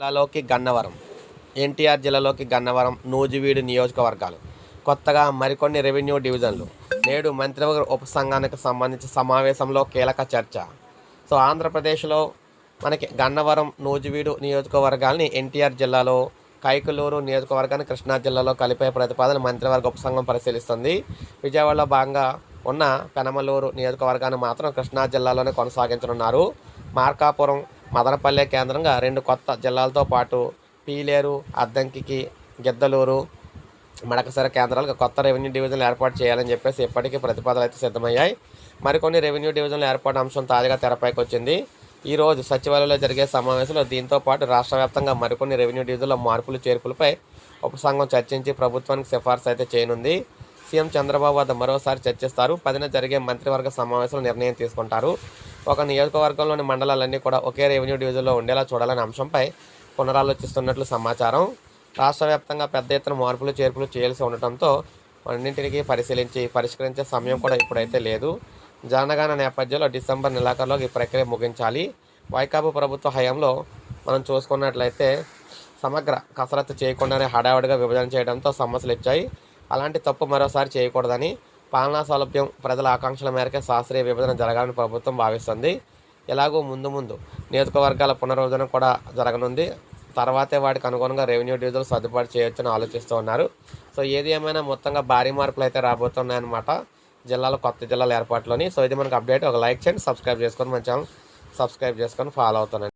జిల్లాలోకి గన్నవరం ఎన్టీఆర్ జిల్లాలోకి గన్నవరం నూజివీడు నియోజకవర్గాలు. కొత్తగా మరికొన్ని రెవెన్యూ డివిజన్లు నేడు మంత్రివర్గ ఉపసంఘానికి సంబంధించి సమావేశంలో కీలక చర్చ. సో ఆంధ్రప్రదేశ్లో మనకి గన్నవరం నూజివీడు నియోజకవర్గాల్ని ఎన్టీఆర్ జిల్లాలో కైకలూరు నియోజకవర్గాన్ని కృష్ణా జిల్లాలో కలిపే ప్రతిపాదన మంత్రివర్గ ఉపసంఘం పరిశీలిస్తుంది. విజయవాడలో భాగంగా ఉన్న పెనమలూరు నియోజకవర్గాన్ని మాత్రం కృష్ణా జిల్లాలోనే కొనసాగించనున్నారు. మార్కాపురం మదనపల్లె కేంద్రంగా రెండు కొత్త జిల్లాలతో పాటు పీలేరు అద్దంకికి గిద్దలూరు మడకసర కేంద్రాలకు కొత్త రెవెన్యూ డివిజన్లు ఏర్పాటు చేయాలని చెప్పేసి ఇప్పటికీ ప్రతిపాదనలు అయితే సిద్ధమయ్యాయి. మరికొన్ని రెవెన్యూ డివిజన్ల ఏర్పాటు అంశం తాజాగా తెరపైకి వచ్చింది. ఈరోజు సచివాలయంలో జరిగే సమావేశంలో దీంతో పాటు రాష్ట్ర వ్యాప్తంగా మరికొన్ని రెవెన్యూ డివిజన్ల మార్పులు చేర్పులపై ఉపసంఘం చర్చించి ప్రభుత్వానికి సిఫార్సు అయితే చేయనుంది. సీఎం చంద్రబాబు వద్ద మరోసారి చర్చిస్తారు. పదిన జరిగే మంత్రివర్గ సమావేశంలో నిర్ణయం తీసుకుంటారు. ఒక నియోజకవర్గంలోని మండలాలన్నీ కూడా ఒకే రెవెన్యూ డివిజన్లో ఉండేలా చూడాలనే అంశంపై పునరాలోచిస్తున్నట్లు సమాచారం. రాష్ట్ర వ్యాప్తంగా పెద్ద ఎత్తున మార్పులు చేర్పులు చేయాల్సి ఉండటంతో అన్నింటినీ పరిశీలించి పరిష్కరించే సమయం కూడా ఇప్పుడైతే లేదు. జనగణ నేపథ్యంలో డిసెంబర్ నెలాఖరులో ఈ ప్రక్రియ ముగించాలి. వైకాపా ప్రభుత్వ హయాంలో మనం చూసుకున్నట్లయితే సమగ్ర కసరత్తు చేయకుండానే హడావుడిగా విభజన చేయడంతో సమస్యలు ఇచ్చాయి అలాంటి తప్పు మరోసారి చేయకూడదని పాలనా సౌలభ్యం ప్రజల ఆకాంక్షల మేరకే శాస్త్రీయ విభజన జరగాలని ప్రభుత్వం భావిస్తుంది. ఎలాగో ముందు ముందు నియోజకవర్గాల పునర్విభజన కూడా జరగనుంది. తర్వాతే వాటికి అనుగుణంగా రెవెన్యూ డివిజన్లు సర్దుబాటు చేయొచ్చని ఆలోచిస్తూ ఉన్నారు. సో ఏది ఏమైనా మొత్తంగా భారీ మార్పులు అయితే రాబోతున్నాయన్నమాట జిల్లాలో కొత్త జిల్లాల ఏర్పాటులోని. సో ఇది మనకు అప్డేట్. ఒక లైక్ చేయండి సబ్స్క్రైబ్ చేసుకొని మన ఛానల్ సబ్స్క్రైబ్ చేసుకొని ఫాలో అవుతానండి.